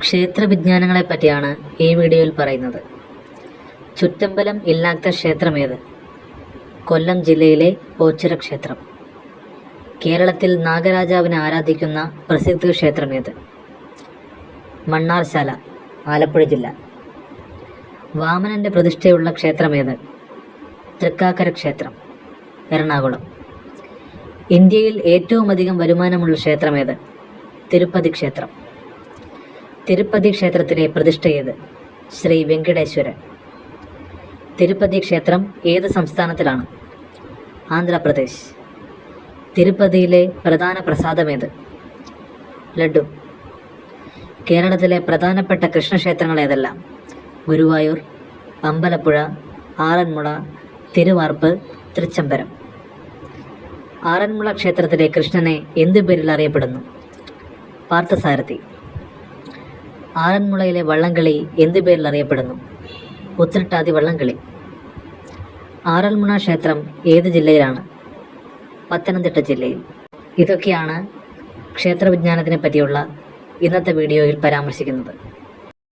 ക്ഷേത്രവിജ്ഞാനങ്ങളെ പറ്റിയാണ് ഈ വീഡിയോയിൽ പറയുന്നത്. ചുറ്റമ്പലം ഇല്ലാത്ത ക്ഷേത്രമേത്? കൊല്ലം ജില്ലയിലെ ഓച്ചിറ ക്ഷേത്രം. കേരളത്തിൽ നാഗരാജാവിനെ ആരാധിക്കുന്ന പ്രസിദ്ധ ക്ഷേത്രമേത്? മണ്ണാർശാല ആലപ്പുഴ ജില്ല. വാമനന്റെ പ്രതിഷ്ഠയുള്ള ക്ഷേത്രമേത്? തൃക്കാക്കര ക്ഷേത്രം എറണാകുളം. ഇന്ത്യയിൽ ഏറ്റവും അധികം വരുമാനമുള്ള ക്ഷേത്രമേത്? തിരുപ്പതി ക്ഷേത്രം. തിരുപ്പതി ക്ഷേത്രത്തിലെ പ്രതിഷ്ഠയത് ശ്രീ വെങ്കടേശ്വരൻ. തിരുപ്പതി ക്ഷേത്രം ഏത് സംസ്ഥാനത്തിലാണ്? ആന്ധ്രാപ്രദേശ്. തിരുപ്പതിയിലെ പ്രധാന പ്രസാദമേത് ലഡു. കേരളത്തിലെ പ്രധാനപ്പെട്ട കൃഷ്ണക്ഷേത്രങ്ങൾ ഏതെല്ലാം? ഗുരുവായൂർ അമ്പലപ്പുഴ ആറന്മുള തിരുവാർപ്പ് തൃച്ചംബരം. ആറന്മുള ക്ഷേത്രത്തിലെ കൃഷ്ണനെ എന്തു പേരിൽ അറിയപ്പെടുന്നു? പാർത്ഥസാരഥി. ആറന്മുളയിലെ വള്ളംകളി എന്തു പേരിൽ അറിയപ്പെടുന്നു? ഉത്രട്ടാതി വള്ളംകളി. ആറന്മുള ക്ഷേത്രം ഏത് ജില്ലയിലാണ്? പത്തനംതിട്ട ജില്ലയിൽ. ഇതൊക്കെയാണ് ക്ഷേത്രവിജ്ഞാനത്തിനെ പറ്റിയുള്ള ഇന്നത്തെ വീഡിയോയിൽ പരാമർശിക്കുന്നത്.